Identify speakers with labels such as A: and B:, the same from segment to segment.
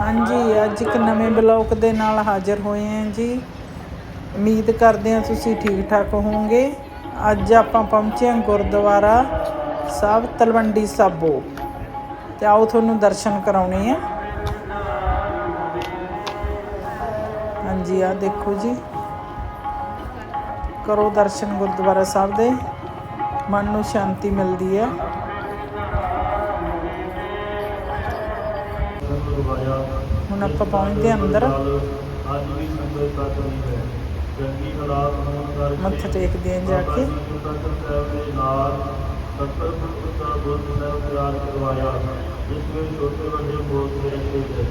A: ਹਾਂਜੀ, ਅੱਜ ਇੱਕ ਨਵੇਂ ਬਲੌਗ ਦੇ ਨਾਲ ਹਾਜ਼ਰ ਹੋਏ ਹਾਂ ਜੀ। ਉਮੀਦ ਕਰਦੇ ਹਾਂ ਤੁਸੀਂ ਠੀਕ ਠਾਕ ਹੋਵੋਗੇ। ਅੱਜ ਆਪਾਂ ਪਹੁੰਚੇ ਹਾਂ ਗੁਰਦੁਆਰਾ ਸਾਹਿਬ ਤਲਵੰਡੀ ਸਾਬੋ। ਤੇ ਆਓ ਤੁਹਾਨੂੰ ਦਰਸ਼ਨ ਕਰਾਉਣੇ ਆ। ਹਾਂਜੀ ਆ ਦੇਖੋ ਜੀ। ਕਰੋ ਦਰਸ਼ਨ ਗੁਰਦੁਆਰਾ ਸਾਹਿਬ ਦੇ। ਮਨ ਨੂੰ ਸ਼ਾਂਤੀ ਮਿਲਦੀ ਹੈ ਹੁਣ ਆਪਾਂ ਪਹੁੰਚਦੇ ਹਾਂ ਅੰਦਰ।
B: ਅੱਜ ਵੀ ਸੰਗਤ ਤੱਕ ਨਹੀਂ ਹੈ। ਚੰਗੀ ਹਾਲਾਤ ਹੋਣ ਕਰਕੇ
A: ਮੱਥਾ ਟੇਕਦੇ ਹਾਂ ਜਾ ਕੇ।
B: ਸਤਰ ਸਾਹਿਬ ਦੇ ਨਾਲ ਸਤਰ ਪੁੱਤਰ ਦਾ ਗੁਰੂ ਸਾਹਿਬ ਤਿਆਰ ਕਰਵਾਇਆ ਜਿਸ ਵਿੱਚ ਛੋਟੇ ਵੱਡੇ ਬਹੁਤ ਰਹਿੰਦੇ ਹੈ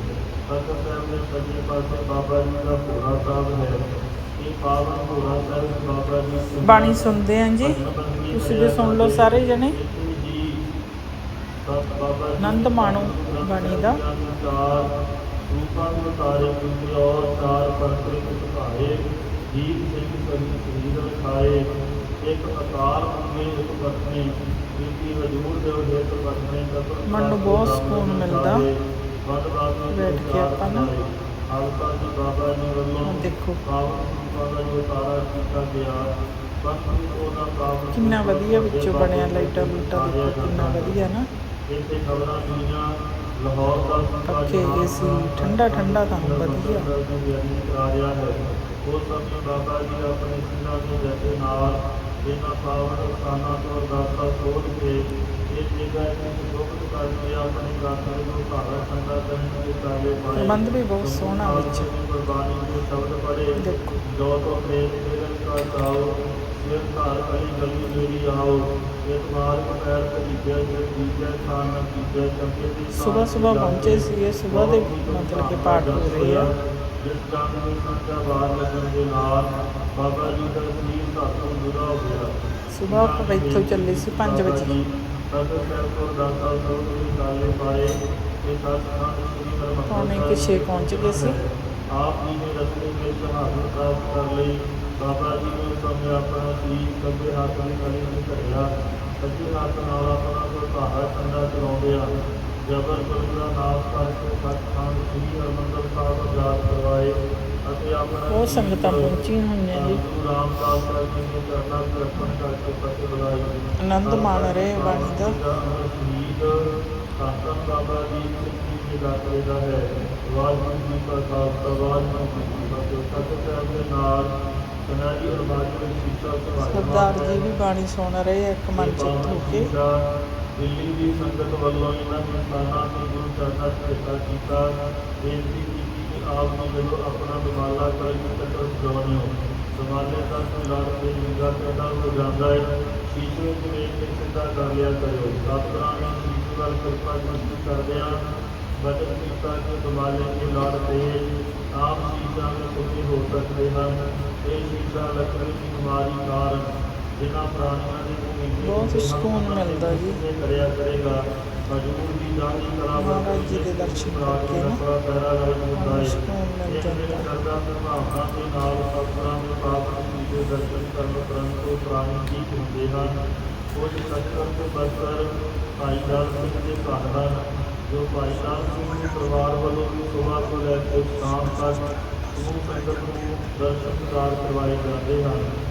B: ਸਤਰ ਸਾਹਿਬ ਦੇ ਸੱਜੇ ਪਾਸੇ ਬਾਬਾ ਜੀ ਦਾ ਭੋਰਾ ਸਾਹਿਬ ਹੈ। ਇਹ ਪਾਵਨ ਭੋਰਾ ਸਾਹਿਬ ਬਾਬਾ ਜੀ ਦੇ
A: ਬਾਣੀ ਸੁਣਦੇ ਹਾਂ ਜੀ। ਤੁਸੀਂ ਵੀ ਸੁਣ ਲਓ ਸਾਰੇ ਜਣੇ।
B: ਸਤ
A: ਮਾਣੋ ਬਾਣੀ ਦਾ।
B: ਰੂਪਾਂ ਦੇ ਤਾਰੇ ਕੁੰਤੇ ਔਰ ਚਾਰ ਪਰਤਰੇ ਕੁਤਾਰੇ ਜੀਤ ਸਿੰਘ ਸਰੀ ਸਰੀਰ ਖਾਏ ਇੱਕ ਅਕਾਲ ਅੰਗੇ ਇੱਕ ਪਤਨੀ ਬੀਬੀ ਹਜੂਰ ਦੇ ਹੇਤ ਪਤਨੀ ਕਤਰ
A: ਮਨ ਨੂੰ ਬਹੁਤ ਸਕੂਨ ਮਿਲਦਾ। ਬੈਠ ਕੇ ਆਪਾਂ ਨਾ।
B: ਆਲਤਾ ਜੀ ਬਾਬਾ ਜੀ ਵੱਲੋਂ
A: ਦੇਖੋ।
B: ਪਾਵਨ ਰੂਪਾਂ ਤਾਰਾ ਕੀਤਾ ਗਿਆ
A: ਕਿੰਨਾ ਵਧੀਆ ਵਿੱਚੋਂ ਬਣਿਆ ਲਾਈਟਾਂ ਲੂਟਾਂ ਦੇਖੋ, ਕਿੰਨਾ ਵਧੀਆ ਨਾ।
B: ਇੱਥੇ ਖਬਰਾਂ ਦੁਨੀਆ ਲਾਹੌਰ ਦਾ
A: ਪੱਖੇ ਏਸੀ ਠੰਡਾ ਠੰਡਾ ਤਾਂ ਵਧੀਆ
B: ਕਰਾ ਰਿਹਾ ਹੈ ਉਹ ਸਮੇਂ ਬਾਬਾ ਜੀ ਆਪਣੇ ਸਿੰਘਾਂ ਦੇ ਜੱਥੇ ਨਾਲ ਇਹਨਾਂ ਪਾਵਨ ਸਥਾਨਾਂ ਤੋਂ ਦਾਤਾ ਖੋਲ ਕੇ ਇਹ ਜਗ੍ਹਾ ਇੱਕ ਦੁੱਖ ਕਰਕੇ ਆਪਣੇ ਗਾਥਰੇ ਨੂੰ ਧਾਰਾ ਠੰਡਾ ਕਰਨ ਦੇ ਕਾਲੇ ਪਾਏ
A: ਪ੍ਰਬੰਧ ਵੀ ਬਹੁਤ ਸੋਹਣਾ ਵਿੱਚ
B: ਗੁਰਬਾਣੀ ਦੇ ਸ਼ਬਦ ਪੜ੍ਹੇ
A: ਦੇਖੋ
B: ਜੋ ਤੋ ਪ੍ਰੇਮ ਤੇਰਨ ਕਾ ਚਾਓ ਸਿਰ ਧਾਰ ਕਲੀ ਗਲੀ ਮੇਰੀ ਆਓ। ਇਹ ਮਾਰਗ ਪੈਰ ਤਰੀਜੈ ਜੇ ਤੀਜੈ ਥਾਨ ਨ ਤੀਜੈ ਚੰਗੇ ਦੀ
A: ਸੁਬਹ ਸੁਬਹ ਪਹੁੰਚੇ ਸੀਗੇ ਸੁਬਹ ਦੇ ਮਤਲਬ ਕਿ ਪਾਠ ਹੋ ਰਹੇ ਆ।
B: ਜਿਸ ਕੰਮ ਨੂੰ ਸੰਚਾ ਬਾਹਰ ਲੱਗਣ ਦੇ ਨਾਲ ਬਾਬਾ ਜੀ ਦਾ ਸਰੀਰ ਧਾਤੂ ਜੁਦਾ ਹੋ ਗਿਆ।
A: ਸੁਬਹ ਆਪਾਂ ਇੱਥੋਂ ਚੱਲੇ ਸੀ 5 ਵਜੇ।
B: ਸਤਿ ਸ੍ਰੀ ਅਕਾਲ ਦਾਤਾ ਸਭ ਦੇ ਕਾਲੇ ਪਾਏ ਇਹ ਸਤਿ ਸ੍ਰੀ ਹਰਿਮੰਦਰ
A: ਪੌਣੇ ਕਿ ਛੇ ਪਹੁੰਚ ਗਏ ਸੀ।
B: ਆਪ ਜੀ ਨੇ ਰਸਤੇ ਵਿੱਚ ਹਾਜ਼ਰ ਪ੍ਰਾਪਤ ਕਰ ਲਈ। ਬਾਬਾ ਜੀ ਨੇ ਸਮੇਂ ਆਪਣਾ ਸੀ ਸੱਜੇ ਹੱਥ ਦੀ ਕਲੀ ਨੂੰ ਧਰਿਆ। ਸੱਜੇ ਹੱਥ ਨਾਲ ਆਪਣਾ ਸੁਧਾਰਾ ਠੰਡਾ ਚਲਾਉਂਦੇ ਆ ਜਬਰ ਦਾ ਨਾਮ ਕਰਕੇ ਸੱਚਖੰਡ ਸ੍ਰੀ ਹਰਿਮੰਦਰ ਸਾਹਿਬ ਜਾਤ ਕਰਵਾਏ ਅਤੇ ਆਪਣਾ
A: ਬਹੁਤ ਸੰਗਤਾਂ ਪਹੁੰਚੀਆਂ ਹੋਈਆਂ ਜੀ।
B: ਗੁਰੂ ਰਾਮਦਾਸ ਜੀ ਨੇ ਚਰਨਾਂ ਤੇ ਅਰਪਣ ਕਰਕੇ ਪੱਤੇ ਬੁਲਾਈ।
A: ਆਨੰਦ ਮਾਣ ਰਹੇ ਬਾਣੀ ਦਾ।
B: ਸ਼ਹੀਦ ਸੰਤਨ ਬਾਬਾ ਜੀ ਦੇ ਦਾਤਰੇ ਦਾ ਹੈ। ਵਾਹਿਗੁਰੂ ਜੀ ਕਾ ਖਾਲਸਾ ਵਾਹਿਗੁਰੂ ਜੀ ਕੀ ਫਤਿਹ। ਸਤਿ ਦੇ
A: ਸਰਦਾਰ ਜੀ ਵੀ ਬਾਣੀ ਸੁਣ ਰਹੇ ਆ ਇੱਕ ਮਨ ਚਿੱਤ ਹੋ ਕੇ।
B: ਦਿੱਲੀ ਦੀ ਸੰਗਤ ਵੱਲੋਂ ਇਹਨਾਂ ਦੇ ਸਥਾਨਾਂ ਤੇ ਗੁਰੂ ਚਰਨਾਂ ਤੇ ਕਿਰਪਾ ਕੀਤਾ। ਬੇਨਤੀ ਕੀਤੀ ਕਿ ਆਪ ਨੂੰ ਜਦੋਂ ਆਪਣਾ ਦਮਾਲਾ ਕਰੀ ਤੱਕ ਹੋ ਦਮਾਲੇ ਦਾ ਲੜ ਕੇ ਨਿਗਾਹ ਪੈਦਾ ਹੋ ਜਾਂਦਾ ਹੈ। ਸ਼ੀਸ਼ੇ ਵਿੱਚ ਵੇਖ ਕੇ ਸਿੱਧਾ ਕਰ ਲਿਆ ਕਰਿਓ। ਸਭ ਤਰ੍ਹਾਂ ਨਾਲ ਸ਼ੀਸ਼ੇ ਵੱਲ ਕਿਰਪਾ ਦ੍ਰਿਸ਼ਟੀ ਕਰਦੇ ਆ ਬਚਨ ਕੀਤਾ ਕਿ ਦਮਾਲੇ ਕੇ ਲੜ ਤੇ ਆਪ ਸ਼ੀਸ਼ਾ ਵਿੱਚ ਸੁਖੀ ਹੋ ਸਕਦੇ ਹਨ। ਇਹ ਸ਼ੀਸ਼ਾ ਲੱਕੜੀ ਦੀ ਬਿਮਾਰੀ ਕਾਰਨ ਜਿਨ੍ਹਾਂ ਪ੍ਰਾਣੀਆਂ ਦੀ ਭੂਮੀ
A: ਬਹੁਤ ਸਕੂਨ ਮਿਲਦਾ ਜੀ।
B: ਇਹ ਕਰਿਆ ਕਰੇਗਾ? ਹਜੂਰ ਦੀ ਜਾਣੀ ਕਰਾਵਾ
A: ਜੀ ਦੇ ਦਰਸ਼ਨ ਕਰਕੇ ਨਾ। ਸਕੂਨ ਮਿਲ ਜਾਂਦਾ।
B: ਕਰਦਾ ਭਾਵਨਾ ਦੇ ਨਾਲ ਸਤਿਗੁਰਾਂ ਦੇ ਪਾਵਨ ਜੀ ਦੇ ਦਰਸ਼ਨ ਕਰਨ ਪਰੰਤੂ ਪ੍ਰਾਣੀ ਕੀ ਹੁੰਦੇ ਹਨ। ਕੁਝ ਸਤਿਗੁਰ ਦੇ ਬਸਰ ਭਾਈ ਲਾਲ ਸਿੰਘ ਦੇ ਘਰ ਹਨ ਜੋ ਭਾਈ ਲਾਲ ਸਿੰਘ ਦੇ ਪਰਿਵਾਰ ਵੱਲੋਂ ਵੀ ਸੁਬਾਹ ਤੋਂ ਲੈ ਕੇ ਸ਼ਾਮ ਤੱਕ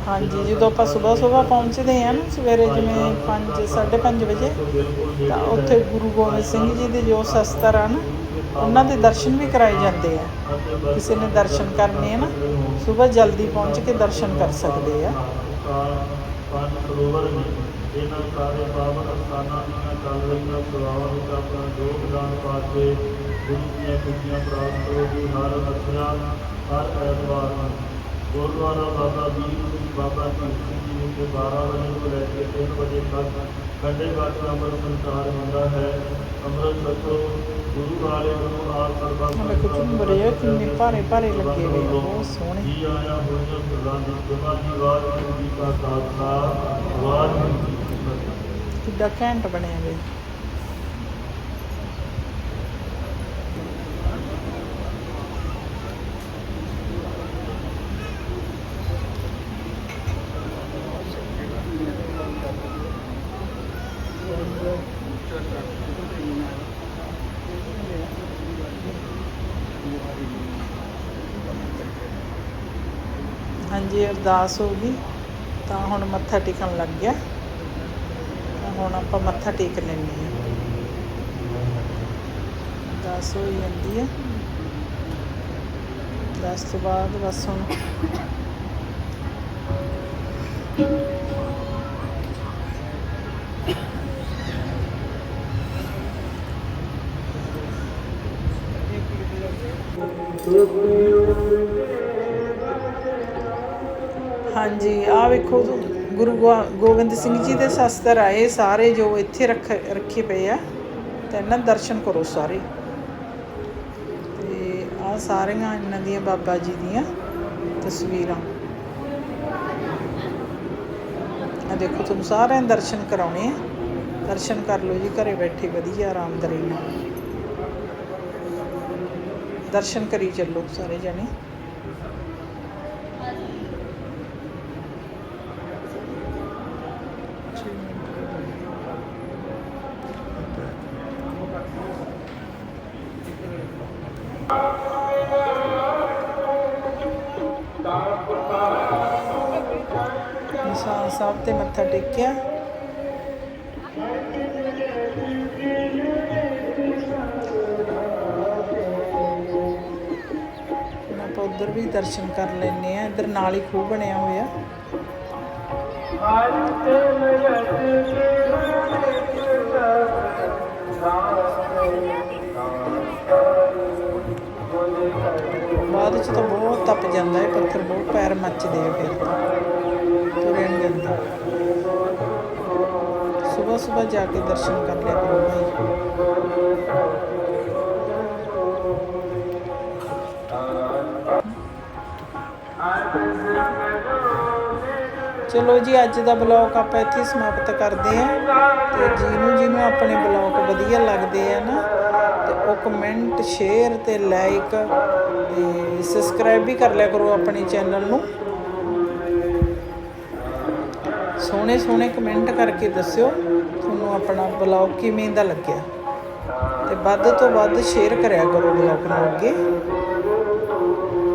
A: ਹਾਂਜੀ, ਜਦੋਂ ਆਪਾਂ ਸਵੇਰ ਸਵੇਰ ਪਹੁੰਚਦੇ ਆ ਨਾ, ਸਵੇਰੇ ਜਿਵੇਂ 5 5:30 ਵਜੇ, ਤਾਂ ਉੱਥੇ ਗੁਰੂ ਗੋਬਿੰਦ ਸਿੰਘ ਜੀ ਦੇ ਜੋ ਸ਼ਸਤਰ ਆ ਨਾ, ਉਹਨਾਂ ਦੇ ਦਰਸ਼ਨ ਵੀ ਕਰਾਏ ਜਾਂਦੇ ਆ। ਕਿਸੇ ਨੇ ਦਰਸ਼ਨ ਕਰਨੇ ਆ ਨਾ ਸਵੇਰ ਜਲਦੀ ਪਹੁੰਚ ਕੇ ਦਰਸ਼ਨ ਕਰ ਸਕਦੇ ਆ।
B: ਪੰਜ ਸਰੋਵਰ ਨੇ ਇਹਨਾਂ ਸਾਰੇ ਪਾਵਨ ਸਥਾਨਾਂ ਦੀਆਂ ਚੱਲ ਰਹੀਆਂ ਸੇਵਾਵਾਂ ਵਿੱਚ ਆਪਣਾ ਯੋਗਦਾਨ ਪਾ ਕੇ ਗੁਰੂ ਦੀਆਂ ਖੁਸ਼ੀਆਂ ਪ੍ਰਾਪਤ ਹੋ ਗਈ ਹਰ ਮੱਸਿਆ ਹਰ ਐਤਵਾਰ ਨੂੰ। ਗੁਰਦੁਆਰਾ ਬਾਬਾ ਵੀਰ ਸਿੰਘ ਬਾਬਾ ਜੀ ਸਿੰਘ ਜੀ ਦੇ 12 ਵਜੇ ਤੋਂ ਲੈ ਕੇ 3 ਵਜੇ ਤੱਕ ਖੰਡੇ ਬਾਟ ਦਾ ਅੰਮ੍ਰਿਤ ਸੰਚਾਰ ਹੁੰਦਾ ਹੈ। ਅੰਮ੍ਰਿਤ ਛਕੋ ਗੁਰੂ ਵਾਲੇ ਨੂੰ ਆਪ ਸਰਬੱਤ
A: ਹੁਣ ਦੇਖੋ ਝੁੰਬਰੇ ਆ ਕਿੰਨੇ ਭਾਰੇ ਭਾਰੇ ਲੱਗੇ ਹੋਏ ਆ ਬਹੁਤ ਸੋਹਣੇ।
B: ਜੀ ਆਇਆ ਹੋਈਆਂ ਗੁਰਾਂ ਦੀ ਗੁਰਾਂ ਦੀ ਵਾਹਿਗੁਰੂ ਜੀ ਕਾ ਖਾਲਸਾ ਵਾਹਿਗੁਰੂ ਜੀ ਕੀ ਫਤਿਹ
A: ਕਿੱਡਾ ਘੈਂਟ ਬਣਿਆ ਵੇ। ਹਾਂਜੀ, ਅਰਦਾਸ ਹੋ ਗਈ। ਤਾਂ ਹੁਣ ਮੱਥਾ ਟੇਕਣ ਲੱਗ ਗਿਆ। ਤਾਂ ਹੁਣ ਆਪਾਂ ਮੱਥਾ ਟੇਕ ਲੈਂਦੇ ਹਾਂ। ਅਰਦਾਸ ਹੋ ਜਾਂਦੀ ਹੈ। ਅਰਦਾਸ ਤੋਂ ਬਾਅਦ ਬਸ ਹੁਣ ਹਾਂਜੀ ਆ ਵੇਖੋ ਗੁਰੂ ਗੋ- ਗੋਬਿੰਦ ਸਿੰਘ ਜੀ ਦੇ ਸ਼ਸਤਰ ਆਏ ਸਾਰੇ ਜੋ ਇੱਥੇ ਰੱਖ, ਰੱਖੇ ਪਏ ਆ, ਤੇ ਇਹਨਾਂ ਦਰਸ਼ਨ ਕਰੋ ਸਾਰੇ। ਤੇ ਆ ਸਾਰੀਆਂ ਇਹਨਾਂ ਦੀਆਂ ਬਾਬਾ ਜੀ ਦੀਆਂ ਤਸਵੀਰਾਂ। ਆ ਦੇਖੋ, ਤੁਹਾਨੂੰ ਸਾਰਿਆਂ ਦਰਸ਼ਨ ਕਰਾਉਣੇ ਆ। ਦਰਸ਼ਨ ਕਰ ਲਓ ਜੀ, ਘਰੇ ਬੈਠੇ ਵਧੀਆ ਆਰਾਮਦਾਰੀ ਨਾਲ। ਦਰਸ਼ਨ ਕਰੀ ਚੱਲੋ ਸਾਰੇ ਜਣੇ। ਨਿਸ਼ਾਨ ਸਾਹਿਬ ਤੇ ਮੱਥਾ ਟੇਕਿਆ। ਆਪਾਂ ਉਧਰ ਵੀ ਦਰਸ਼ਨ ਕਰ ਲੈਨੇ ਆ ਇੱਧਰ ਨਾਲ ਹੀ ਖੂਹ ਬਣਿਆ ਹੋਇਆ। ਬਾਅਦ ਚ ਤਾਂ ਬਹੁਤ ਤਪ ਜਾਂਦਾ ਹੈ। ਪੱਥਰ ਬਹੁਤ ਪੈਰ ਮੱਚਦੇ ਆ ਫਿਰ ਤਾਂ। ਸਵੇਰ ਸਵੇਰ ਜਾ ਕੇ ਦਰਸ਼ਨ ਕਰ ਲਿਆ ਕਰੋ ਭਾਈ। ਚਲੋ ਜੀ, ਅੱਜ ਦਾ ਬਲੌਗ ਆਪਾਂ ਇੱਥੇ ਸਮਾਪਤ ਕਰਦੇ ਹਾਂ। ਤੇ ਜਿਹਨੂੰ ਜਿਹਨੂੰ ਆਪਣੇ ਬਲੌਗ ਵਧੀਆ ਲੱਗਦੇ ਆ ਨਾ, ਤੇ ਉਹ ਕਮੈਂਟ ਸ਼ੇਅਰ ਤੇ ਲਾਈਕ ਤੇ ਸਬਸਕ੍ਰਾਈਬ ਵੀ ਕਰ ਲਿਆ ਕਰੋ ਆਪਣੇ ਚੈਨਲ ਨੂੰ। ਸੋਹਣੇ ਸੋਹਣੇ ਕਮੈਂਟ ਕਰਕੇ ਦੱਸਿਓ, ਤੁਹਾਨੂੰ ਆਪਣਾ ਬਲੌਗ ਕਿਵੇਂ ਦਾ ਲੱਗਿਆ? ਤੇ ਵੱਧ ਤੋਂ ਵੱਧ ਸ਼ੇਅਰ ਕਰਿਆ ਕਰੋ ਬਲੌਗ ਨੂੰ ਅੱਗੇ।